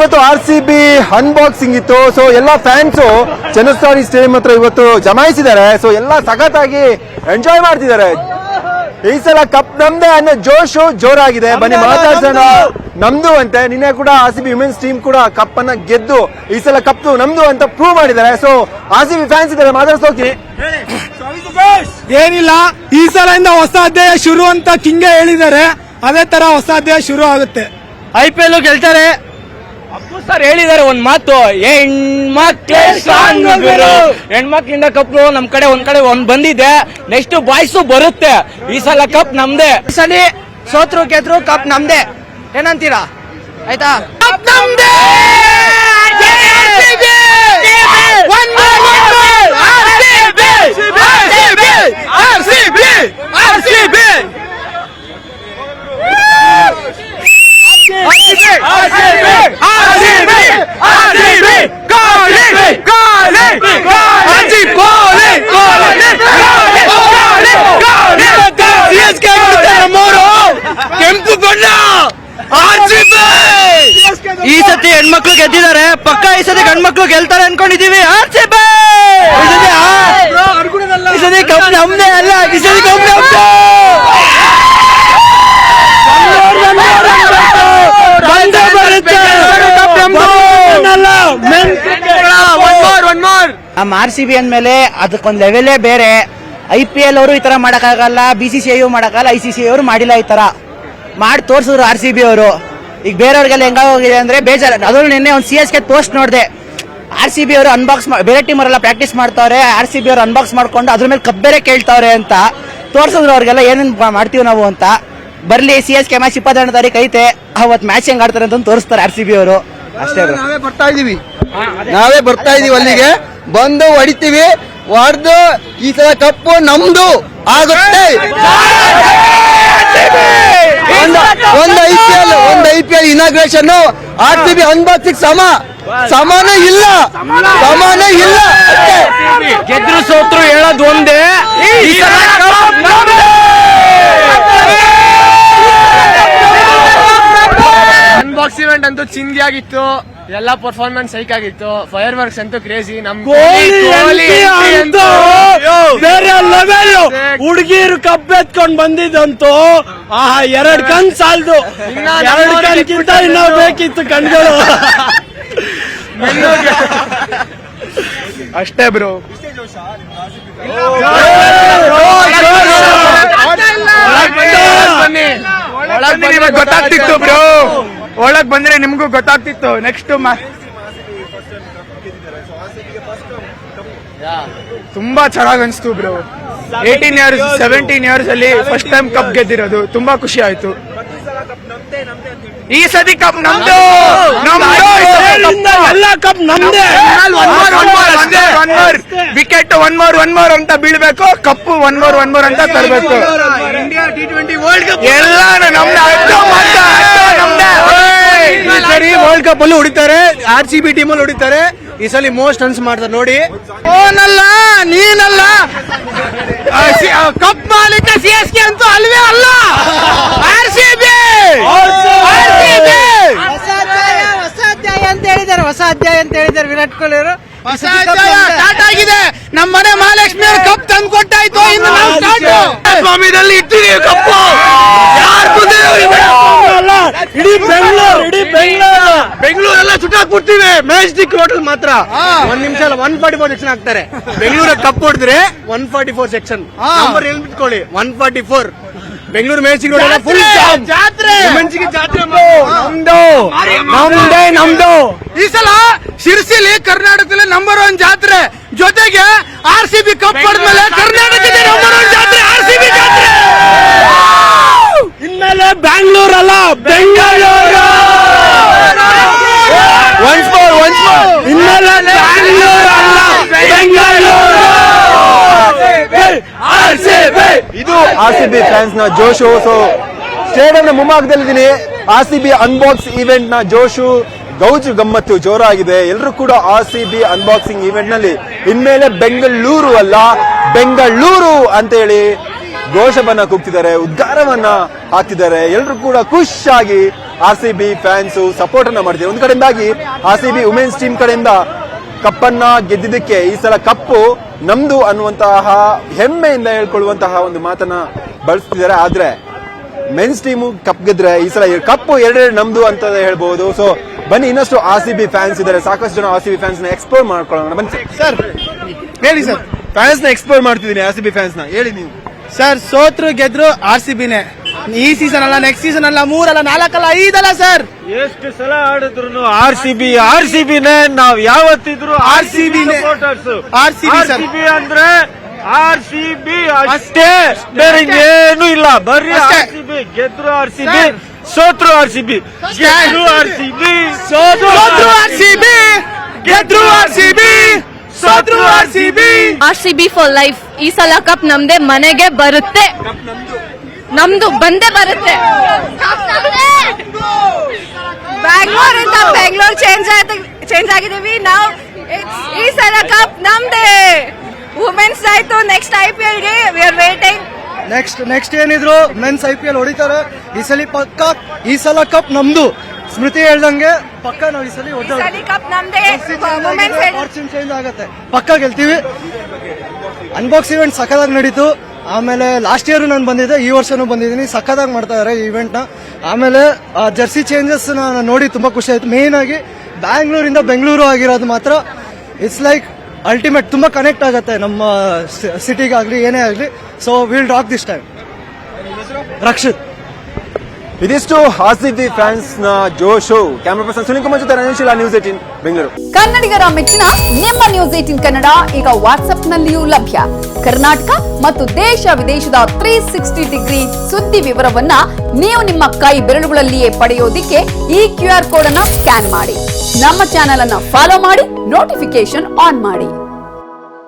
ಇವತ್ತು R C B unboxing ಇತ್ತು. So ಎಲ್ಲ ಫ್ಯಾನ್ಸ್ ಚನ್ನಸ್ವಾಮಿ ಸ್ಟೇಡಿಯಂ ಹತ್ರ ಇವತ್ತು ಜಮಾಯಿಸಿದ್ದಾರೆ. ಸೊ ಎಲ್ಲಾ ಸಖತ್ತಾಗಿ ಎಂಜಾಯ್ ಮಾಡ್ತಿದ್ದಾರೆ. ಈ ಸಲ ಕಪ್ ನಮ್ದೇ ಅನ್ನೋ ಜೋಶು ಜೋರಾಗಿದೆ. ಬನ್ನಿ ಮಾತಾಡ್ಸೋಣ. ನಮ್ದು. ಅಂತೆ ನಿನ್ನೆ ಕೂಡ R C B women's team ಕೂಡ ಕಪ್ ಅನ್ನ ಗೆದ್ದು ಈ ಸಲ ಕಪ್ ನಮ್ದು ಅಂತ ಪ್ರೂವ್ ಮಾಡಿದ್ದಾರೆ. So R C B fans ಇದ್ದಾರೆ ಮಾತಾಡ್ಸೋಕೆ ಏನಿಲ್ಲ ಈ ಸಲ ಇಂದ ಹೊಸ ಅಧ್ಯಾಯ ಶುರು ಅಂತ ಕಿಂಗೆ ಹೇಳಿದ್ದಾರೆ. ಅದೇ ತರ ಹೊಸ ಅಧ್ಯಾಯ ಶುರು ಆಗುತ್ತೆ. ಐ ಪಿ ಎಲ್ ಗೆಲ್ತಾರೆ. ಅಪ್ಪು ಸರ್ ಹೇಳಿದ್ದಾರೆ ಒಂದ್ ಮಾತು ಹೆಣ್ಮಕ್ಳೇ ಸ್ಟ್ರಾಂಗ್ ಗುರು. ಹೆಣ್ಮಕ್ಳಿಂದ ಕಪ್ ನಮ್ ಕಡೆ ಒಂದ್ ಕಡೆ ಒಂದ್ ಬಂದಿದೆ. ನೆಕ್ಸ್ಟ್ ಬಾಯ್ಸ್ ಬರುತ್ತೆ. ಈ ಸಲ ಕಪ್ ನಮ್ದೇ. ಈ ಸಲ ಸೋತ್ರು ಗೆದ್ರು ಕಪ್ ನಮ್ದೇ. ಏನಂತೀರಾ? ಆಯ್ತಾ? ಕಪ್ ನಮ್ದೇ! ಈ ಸತಿ ಗಂಡ್ಮಕ್ಳು ಗೆಲ್ತಾರೆ ಅನ್ಕೊಂಡಿದೀವಿ. ಆರ್ ಸಿ ಬಿ ಈ ಸತಿ ಕಪ್ ನಮ್ದೇ ಅಲ್ಲ. ಈ ಸತಿ ಕಪ್ ನಮ್ದೇ. ಬಂದೇ ಬರುತ್ತೆ ಕಪ್ ನಮ್ಮ ಆರ್ ಸಿ ಬಿ ಅಂದ್ಮೇಲೆ ಅದಕ್ಕೊಂದು ಲೆವೆಲೇ ಬೇರೆ. ಐ ಪಿ ಎಲ್ ಅವರು ಈ ತರ ಮಾಡಕ್ಕಾಗಲ್ಲ ಬಿ ಸಿ ಸಿ ಐ ಮಾಡಕ್ಕಾಗಲ್ಲ ಐ ಸಿ ಸಿ ಅವರು ಮಾಡಿಲ್ಲ ಈ ತರ. ಮಾಡಿ ತೋರ್ಸಿದ್ರು ಆರ್ ಸಿ ಬಿ ಅವರು. ಈಗ ಬೇರೆಯವ್ರಿಗೆಲ್ಲ ಹೆಂಗಾಗೋಗಿದೆ ಅಂದರೆ ಬೇಜಾರು. ಅದ್ರಲ್ಲಿ ನಿನ್ನೆ ಒಂದು ಸಿ ಎಸ್ ಕೆ ಪೋಸ್ಟ್ ನೋಡಿದೆ. ಆರ್ ಸಿ ಬಿ ಅವರು ಅನ್ಬಾಕ್ಸ್ ಬೇರೆ ಟೀಮ್ ಅವರೆಲ್ಲ ಪ್ರಾಕ್ಟೀಸ್ ಮಾಡ್ತಾವ್ರೆ ಆರ್ ಸಿ ಬಿ ಅವರು ಅನ್ಬಾಕ್ಸ್ ಮಾಡ್ಕೊಂಡು ಅದ್ರ ಮೇಲೆ ಕಬ್ಬೇರೆ ಕೇಳ್ತಾವ್ರೆ ಅಂತ ತೋರ್ಸಿದ್ರು ಅವ್ರಿಗೆಲ್ಲ ಏನೇನು ಮಾಡ್ತೀವಿ ನಾವು ಅಂತ. ಬರಲಿ ಸಿ ಎಸ್ ಕೆ ಮ್ಯಾಚ್ ಇಪ್ಪತ್ತೆರಡು ತಾರೀಕು ಐತೆ. ಅವತ್ತು ಮ್ಯಾಚ್ ಹೆಂಗ್ ಆಡ್ತಾರೆ ಅಂತ ತೋರಿಸ್ತಾರೆ ಆರ್ ಸಿ ಬಿ ಅವರು. ಅಷ್ಟೇ. ನಾವೇ ಬರ್ತಾ ಇದೀವಿ. ನಾವೇ ಬರ್ತಾ ಇದೀವಿ ಅಲ್ಲಿಗೆ. ಬಂದು ಹೊಡಿತೀವಿ. ಹೊಡೆದು ಈ ಸಲ ಕಪ್ಪು ನಮ್ದು. ಆಗುತ್ತೆ. ಒಂದು ಒಂದು ಐ ಪಿ ಎಲ್ ಒಂದು I P L inauguration R C B unboxing ಸಮ. ಸಮಾನ ಇಲ್ಲ. ಸಮಾನ. ಇಲ್ಲ. ಗೆದ್ರು ಸೋತ್ರು ಹೇಳೋದು ಒಂದೇ. ಅನ್ಬಾಕ್ಸ್ ಇವೆಂಟ್ ಅಂತೂ ಚಿಂದಿ ಆಗಿತ್ತು. ಎಲ್ಲಾ ಪರ್ಫಾರ್ಮೆನ್ಸ್ ಸೈಕ್ ಆಗಿತ್ತು. ಫೈರ್ ವರ್ಕ್ಸ್ ಅಂತೂ ಕ್ರೇಜಿ ನಮ್ ಬೇರೆ ಲೆವೆಲ್ ಹುಡುಗಿರು ಕಪ್ ಎತ್ಕೊಂಡ್ ಬಂದಿದ್ದಂತೂ ಆಹಾ ಎರಡ್ ಕಣ್ ಸಾಲ್ದು. ಇನ್ನ ಎರಡ್ ಕಣ್ಕಿಂತ ಇನ್ನ ಬೇಕಿತ್ತು ಕಣ್ಗಳು. ಅಷ್ಟೇ ಬ್ರೋ. ಬನ್ನಿ. ಒಳಗ್ ಬಂದ್ರೆ ಗೊತ್ತಾಗ್ತಿತ್ತು ಬ್ರೋ. ಒಳಗ್ ಬಂದ್ರೆ ನಿಮ್ಗೂ ಗೊತ್ತಾಗ್ತಿತ್ತು. ನೆಕ್ಸ್ಟ್ ತುಂಬಾ ಚೆನ್ನಾಗ್ ಅನ್ಸ್ತು bro. Eighteen years seventeen years ಅಲ್ಲಿ ಫಸ್ಟ್ ಟೈಮ್ ಕಪ್ ಗೆದ್ದಿರೋದು. ತುಂಬಾ ಖುಷಿ ಆಯ್ತು. ಈ ಸತಿ ಕಪ್ ನಮ್ದು. ನಮ್ದು ಎಲ್ಲ ಕಪ್ ನಮ್ದೇ. Wicket one more one more ಅಂತ ಬೀಳ್ಬೇಕು. Cup one more one more ಅಂತ ತರಬೇಕು. India T twenty world cup ಎಲ್ಲ ನಮ್ದೇ. ಈ ಸರಿ ವರ್ಲ್ಡ್ ಕಪ್ ಅಲ್ಲಿ ಹೊಡಿತಾರೆ ಆರ್ ಸಿ ಬಿ ಟೀಮ್ ಅಲ್ಲಿ ಹೊಡಿತಾರೆ. ಈ ಸಲ ಮೋಸ್ಟ್ ರನ್ಸ್ ಮಾಡ್ತಾರೆ ನೋಡಿ. ಓನಲ್ಲ ನೀನಲ್ಲ. ಕಪ್ ಮಾಲೀಕ ಸಿ ಎಸ್ ಕೆ ಅಂತೂ ಅಲ್ವೇ ಅಲ್ಲ. ಆರ್ ಸಿ ಬಿ ಹೊಸ ಅಧ್ಯಾಯ ಅಂತ ಹೇಳಿದ್ದಾರೆ ಹೊಸ ಅಧ್ಯಾಯ ಅಂತ ಹೇಳಿದ್ದಾರೆ ವಿರಾಟ್ ಕೊಹ್ಲಿ ಅವರು. ಸ್ಟಾರ್ಟ್ ಆಗಿದೆ. ನಮ್ಮ ಮನೆ ಮಹಾಲಕ್ಷ್ಮಿ ಅವರು ಕಪ್ ತಂದು ಕೊಟ್ಟಾಯ್ತು ಇನ್ನು ನಾವು ಸ್ಟಾರ್ಟ್ ಸ್ವಾಮಿದಲ್ಲಿ ಇಟ್ಟಿದೀವಿ ಕಪ್ಪು ಯಾರು ಇಡೀ ಬೆಂಗಳೂರು ಮ್ಯಾಜಿಕ್ ಹೋಟೆಲ್ ಮಾತ್ರ. ಒಂದ್ ನಿಮಿಷ ಅಲ್ಲ ಒನ್ ಫಾರ್ಟಿ ಫೋರ್ ಸೆಕ್ಷನ್ ಹಾಕ್ತಾರೆ. ಬೆಂಗಳೂರ ಕಪ್ ಹೊಡೆದ್ರೆ? One forty four section number ಎಲ್ಲಿ ಬಿಟ್ಕೊಳ್ಳಿ one forty four Bengaluru magic road full ಜಾತ್ರೆ! ಮನ್ಸಿಗೆ ಜಾತ್ರೆ ನಮ್ದು. ನಮ್ದೇ ನಮ್ದು ಈ ಸಲ ಶಿರ್ಸಿಲಿ ಕರ್ನಾಟಕದಲ್ಲಿ ನಂಬರ್ ಒನ್ ಜಾತ್ರೆ. ಜೊತೆಗೆ ಆರ್ ಸಿ ಬಿ ಕಪ್ ಹೊಡೆದ್ಮೇಲೆ ಕರ್ನಾಟಕದ ನಂಬರ್ ಒನ್ ಜಾತ್ರೆ ಆರ್ ಸಿ ಬಿ ಜಾತ್ರೆ! ಇನ್ಮೇಲೆ ಬ್ಯಾಂಗ್ಳೂರ್ ಅಲ್ಲ Bengaluru once more once more ಇನ್ಮೇಲೆ ಬ್ಯಾಂಗ್ಳೂರ್ ಅಲ್ಲ ಬೆಂಗಳೂರು ಇದು ಆರ್ ಸಿ ಬಿ ಫ್ಯಾನ್ಸ್ನ ಜೋಶು. ಸೊ ಸ್ಟೇಡಿಯಂ ನ ಮುಂಭಾಗದಲ್ಲಿದ್ದೀನಿ. ಆರ್ ಸಿ ಬಿ ಅನ್ಬಾಕ್ಸ್ ಇವೆಂಟ್ನ ಜೋಶು. ಗೌಜು ಗಮ್ಮತ್ತು ಜೋರಾಗಿದೆ. ಎಲ್ಲರೂ ಕೂಡ ಆರ್ ಸಿ ಬಿ ಅನ್ಬಾಕ್ಸಿಂಗ್ ಇವೆಂಟ್ನಲ್ಲಿ ಇನ್ಮೇಲೆ ಬೆಂಗಳೂರು ಅಲ್ಲ ಬೆಂಗಳೂರು ಅಂತ ಹೇಳಿ ಘೋಷವನ್ನ ಕೂಗ್ತಿದ್ದಾರೆ, ಉದ್ಗಾರವನ್ನ ಹಾಕ್ತಿದ್ದಾರೆ. ಎಲ್ಲರೂ ಕೂಡ ಖುಷಿಯಾಗಿ R C B fans support ಅನ್ನ ಮಾಡ್ತಿದ್ದಾರೆ. ಒಂದು ಕಡೆಯಿಂದಾಗಿ R C B women's team ಕಡೆಯಿಂದ ಕಪ್ಪನ್ನ ಗೆದ್ದಿದ್ದಕ್ಕೆ ಈ ಸಲ ಕಪ್ಪು ನಮ್ದು ಅನ್ನುವಂತಹ ಹೆಮ್ಮೆಯಿಂದ ಹೇಳ್ಕೊಳ್ಳುವಂತಹ ಒಂದು ಮಾತನ್ನ ಬಳಸ್ತಿದ್ದಾರೆ. ಆದ್ರೆ ಮೆನ್ಸ್ ಟೀಮು ಕಪ್ ಗೆದ್ರೆ ಈ ಸಲ ಕಪ್ಪು ಎರಡೆರಡು ನಮ್ದು ಅಂತ ಹೇಳ್ಬಹುದು ಸೊ ಬನ್ನಿ, ಇನ್ನಷ್ಟು ಆರ್ ಸಿ ಬಿ ಫ್ಯಾನ್ಸ್ ಇದ್ದಾರೆ. ಸಾಕಷ್ಟು ಜನ ಆರ್ ಸಿ ಬಿ ಫ್ಯಾನ್ಸ್ನ ಎಕ್ಸ್ಪ್ಲೋರ್ ಮಾಡ್ಕೊಳ್ಳೋಣ. ಬನ್ನಿ ಸರ್. ಹೇಳಿ ಸರ್. ಫ್ಯಾನ್ಸ್ನ ಎಕ್ಸ್ಪ್ಲೋರ್ ಮಾಡ್ತಿದ್ದೀನಿ ಆರ್ ಸಿ ಬಿ ಫ್ಯಾನ್ಸ್ನ ಹೇಳಿ ನೀವು. ಸರ್ ಸೋತ್ರು ಗೆದ್ರು ಆರ್ ಸಿ ಬಿನೇ ಈ ಸೀಸನ್ ಅಲ್ಲ ನೆಕ್ಸ್ಟ್ ಸೀಸನ್ ಅಲ್ಲ ಮೂರಲ್ಲ ನಾಲ್ಕಲ್ಲ ಐದಲ್ಲ ಸರ್ ಎಷ್ಟು ಸಲ ಆಡಿದ್ರು R C B R C ಬಿನೇ ನಾವ್ ಯಾವತ್ತಿದ್ರು R C B R. C B ಅಂದ್ರೆ ಆರ್ ಸಿ ಬಿ ಅಷ್ಟೇ ಬೇರೆ ಏನು ಇಲ್ಲ ಬರ್ರಿ. ಆರ್ ಸಿ ಬಿ ಗೆದ್ರು ಆರ್ ಸಿ ಬಿ ಸೋತ್ರು ಆರ್ ಸಿ ಬಿ ಗೆದ್ರು ಆರ್ ಸಿ ಬಿ ಸೋತ್ರು ಆರ್ ಸಿ ಬಿ ಗೆದ್ರು R C B ಸೋತ್ರು R C B R C B for life ಈ ಸಲ ಕಪ್ ನಮ್ದೆ ಮನೆಗೆ ಬರುತ್ತೆ. ನಮ್ದು ಬಂದೇ ಬರುತ್ತೆ. ಬ್ಯಾಂಗ್ಳೂರ್ ಅಂತ ಬೆಂಗಳೂರು ಚೇಂಜ್ ಚೇಂಜ್ ಆಗಿದೀವಿ ನಾವು ಈ ಸಲ ಕಪ್ ನಮ್ದೇ. ವುಮೆನ್ಸ್ ಆಯ್ತು next I P ಎಲ್ಗೆ we are waiting next next ಏನಿದ್ರು ಮೆನ್ಸ್ ಐ ಪಿ ಎಲ್ ಹೊಡಿತಾರೆ. ಈ ಸಲ ಪಕ್ಕ ಈ ಸಲ ಕಪ್ ನಮ್ದು. ಸ್ಮೃತಿ ಹೇಳ್ದಂಗೆ ಪಕ್ಕ ನಾವು ಈ ಸಲ ಹೊಡೆದ ಕಪ್ ನಮ್ದೇ. ಚೇಂಜ್ ಆಗತ್ತೆ. ಪಕ್ಕ ಗೆಲ್ತೀವಿ. ಅನ್ಬಾಕ್ಸ್ ಇವೆಂಟ್ ಸಖತ್ತಾಗಿ ನಡೀತು. ಆಮೇಲೆ ಲಾಸ್ಟ್ ಇಯರ್ ನಾನು ಬಂದಿದ್ದೆ, ಈ ವರ್ಷನೂ ಬಂದಿದ್ದೀನಿ. ಸಖತ್ತಾಗಿ ಮಾಡ್ತಾ ಇದಾರೆ ಈ event ನ. ಆಮೇಲೆ ಜರ್ಸಿ ಚೇಂಜಸ್ ನಾನು ನೋಡಿ ತುಂಬ ಖುಷಿ ಆಯಿತು. ಮೇನ್ ಆಗಿ ಬ್ಯಾಂಗ್ಳೂರಿಂದ ಬೆಂಗಳೂರು ಆಗಿರೋದು ಮಾತ್ರ ಇಟ್ಸ್ ಲೈಕ್ ಅಲ್ಟಿಮೇಟ್ ತುಂಬ ಕನೆಕ್ಟ್ ಆಗುತ್ತೆ ನಮ್ಮ ಸಿಟಿಗಾಗಲಿ ಏನೇ ಆಗಲಿ. So will rock this time Rakshit. ಇದಿಷ್ಟು ಸಿ ಫ್ಯಾನ್ಸ್ನ ಜೋಶು ಕ್ಯಾಮ್ರಾ ಪರ್ಸನ್ ಸುನಿಲ್ ಕುಮಾರ್ ಜೊತೆ ನ್ಯೂಸ್ ಏಟೀನ್ ಬೆಂಗಳೂರು. ಕನ್ನಡಿಗರ ಮೆಚ್ಚಿನ ನಿಮ್ಮ ನ್ಯೂಸ್ ಏಟಿನ್ ಕನ್ನಡ ಈಗ ವಾಟ್ಸ್ಆಪ್ನಲ್ಲಿಯೂ ಲಭ್ಯ. ಕರ್ನಾಟಕ ಮತ್ತು ದೇಶ ವಿದೇಶದ ತ್ರೀ ಸಿಕ್ಸ್ಟಿ ಡಿಗ್ರಿ ಸುದ್ದಿ ವಿವರವನ್ನ ನೀವು ನಿಮ್ಮ ಕೈ ಬೆರಳುಗಳಲ್ಲಿಯೇ ಪಡೆಯೋದಿಕ್ಕೆ ಈ ಕ್ಯೂ ಆರ್ ಕೋಡ್ ಅನ್ನ ಸ್ಕ್ಯಾನ್ ಮಾಡಿ. ನಮ್ಮ ಚಾನೆಲ್ ಅನ್ನ ಫಾಲೋ ಮಾಡಿ ನೋಟಿಫಿಕೇಶನ್ ಆನ್ ಮಾಡಿ.